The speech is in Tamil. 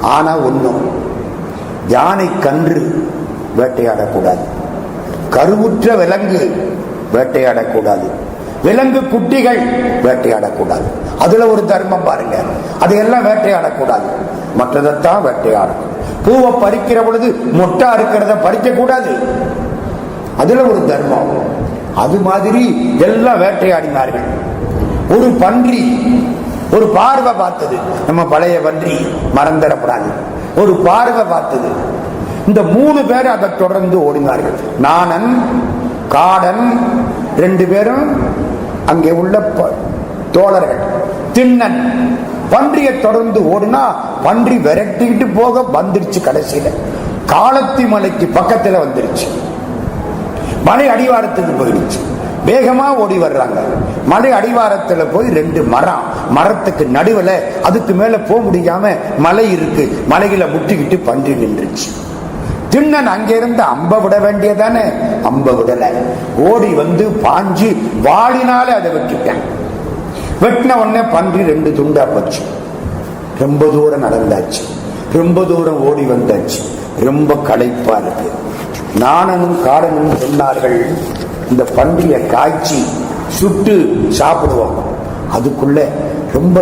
ஆனா ஒண்ணும். யானை கன்று வேட்டையாடக்கூடாது. கருவுற்ற விலங்கு வேட்டையாடக்கூடாது. விலங்கு குட்டிகள் வேட்டையாடக்கூடாது. அதுல ஒரு தர்மம் பாருங்க. அதையெல்லாம் வேட்டையாடக்கூடாது. மற்றதைத்தான் வேட்டையாடும் பூவை பறிக்கிற பொழுது மொட்டா இருக்கிறத பறிக்க கூடாது அதுல ஒரு தர்மம். அது மாதிரி எல்லாம் வேட்டையாடினார்கள். ஒரு பன்றி ஒரு பார்வை பார்த்தது. நம்ம பழைய பன்றி மறந்துடப்படாது ஒரு பார்வை பார்த்தது. இந்த மூணு பேர் அதை தொடர்ந்து ஓடினார்கள் நாணன் காடன் ரெண்டு பேரும் அங்கே உள்ள ப- தோழர்கள். திண்ணன். பன்றியை தொடர்ந்து ஓடுனா பன்றி விரட்டிக்கிட்டு போக வந்துருச்சு கடைசியில. காலத்தி மலைக்கு பக்கத்துல வந்துருச்சு. மலை அடிவாரத்துக்கு போயிடுச்சு. வேகமா ஓடி வர்றாங்க. மலை அடிவாரத்துல போய் ரெண்டு மரம். மரத்துக்கு நடுவுல அதுக்கு மேல போக முடியாம மலை இருக்கு. மலையில முட்டிக்கிட்டு பன்றி நின்றுச்சு. திண்ணன் அங்கிருந்து அம்ப விட வேண்டியதானே? அம்ப விடல. ஓடி வந்து பாஞ்சு வாளினால அதை வெட்டிட்டேன். வெட்டின உடனே பன்றி ரெண்டு துண்டா போச்சு. ரொம்ப தூரம் நடந்தாச்சு. ரொம்ப தூரம் ஓடி வந்தாச்சு. ரொம்ப களைப்பா இருக்கு. நாணனும் காடனும் சொன்னார்கள் இந்த பன்றியை காய்ச்சி சுட்டு சாப்பிடுவோம். அதுக்குள்ள ரொம்ப